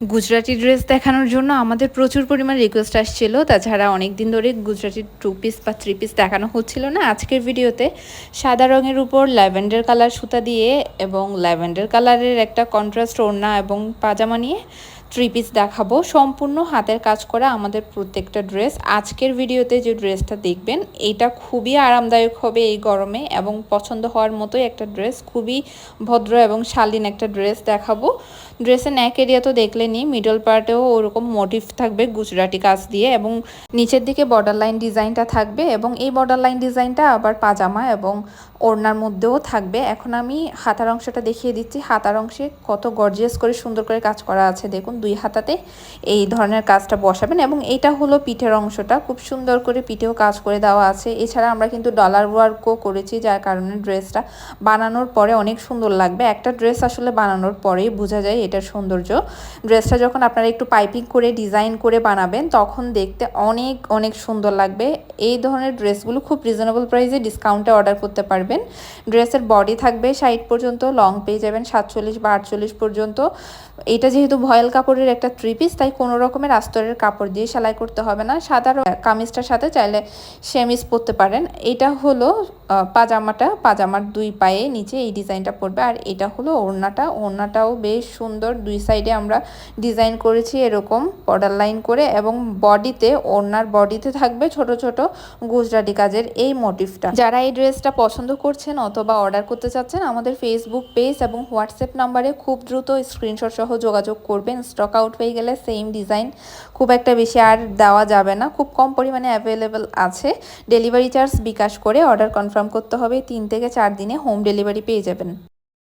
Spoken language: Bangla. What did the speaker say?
গুজরাটি ড্রেস দেখানোর জন্য আমাদের প্রচুর পরিমাণ রিকোয়েস্ট আসছিল। তাছাড়া অনেক দিন ধরে গুজরাটি টু পিস বা থ্রি পিস দেখানো হচ্ছিল না। আজকের ভিডিওতে সাদা রঙের উপর ল্যাভেন্ডার কালার সুতা দিয়ে এবং ল্যাভেন্ডার কালারের একটা কন্ট্রাস্ট ওড়না এবং পাজামা নিয়ে থ্রি পিস দেখাবো। সম্পূর্ণ হাতের কাজ করা আমাদের প্রত্যেকটা ড্রেস আজকের ভিডিওতে যে ড্রেসটা দেখবেন, এটা খুবই আরামদায়ক হবে এই গরমে এবং পছন্দ হওয়ার মতোই একটা ড্রেস খুবই ভদ্র এবং শালীন একটা ড্রেস দেখাবো। ড্রেসের ন্যাক এরিয়া তো দেখলেনি মিডল পার্টেও ওরকম মোটিভ থাকবে গুজরাটি কাজ দিয়ে এবং নিচের দিকে বর্ডার লাইন ডিজাইনটা থাকবে এবং এই বর্ডার লাইন ডিজাইনটা আবার পাজামা এবং ওড়নার মধ্যেও থাকবে। এখন আমি হাতার অংশটা দেখিয়ে দিচ্ছি। হাতার অংশে কত গর্জিয়াস করে সুন্দর করে কাজ করা আছে। দেখুন দুই হাতাতে এই ধরনের কাজটা বসাবেন এবং এটা হলো পিঠের অংশটা। খুব সুন্দর করে পিঠেও কাজ করে দেওয়া আছে। এছাড়া আমরা কিন্তু ডলার ওয়ার্কও করেছি, যার কারণে ড্রেসটা বানানোর পরে অনেক সুন্দর লাগবে। একটা ড্রেস আসলে বানানোর পরেই বোঝা যায় এটার সৌন্দর্য। ড্রেসটা যখন আপনারা একটু পাইপিং করে ডিজাইন করে বানাবেন, তখন দেখতে অনেক অনেক সুন্দর লাগবে। এই ধরনের ড্রেসগুলো খুব রিজনেবল প্রাইসে ডিসকাউন্টে অর্ডার করতে পারবেন। ড্রেসের বডি থাকবে ষাট পর্যন্ত লং পেয়ে যাবেন সাতচল্লিশ বা আটচল্লিশ পর্যন্ত। এটা যেহেতু ভয়েল কাপড়ের একটা থ্রি পিস তাই কোনো রকমের আস্তরের কাপড় দিয়ে সেলাই করতে হবে না। সাদা কামিজটার সাথে চাইলে সেমিজ পরতে পারেন। এটা হলো পাজামাটা, পাজামার দুই পায়ে নিচে এই ডিজাইনটা পড়বে। আর এটা হলো ওড়নাটা। ওড়নাটাও বেশ সুন্দর। দুই সাইডে আমরা ডিজাইন করেছি এরকম বর্ডার লাইন করে এবং বডিতে, ওড়নার বডিতে থাকবে ছোট ছোট গুজরাটি কাজের এই মোটিভটা যারা এই ড্রেসটা পছন্দ করছেন অথবা অর্ডার করতে চাচ্ছেন, আমাদের ফেসবুক পেজ এবং হোয়াটসঅ্যাপ নাম্বারে খুব দ্রুত স্ক্রিনশট সহ যোগাযোগ করবেন। স্টক আউট হয়ে গেলে সেম ডিজাইন খুব একটা বেশি আর দেওয়া যাবে না। খুব কম পরিমাণে অ্যাভেলেবেল আছে। ডেলিভারি চার্জ বিকাশ করে অর্ডার কনফার্ম করতে হবে তিন থেকে চার দিনে হোম ডেলিভারি পেয়ে যাবেন।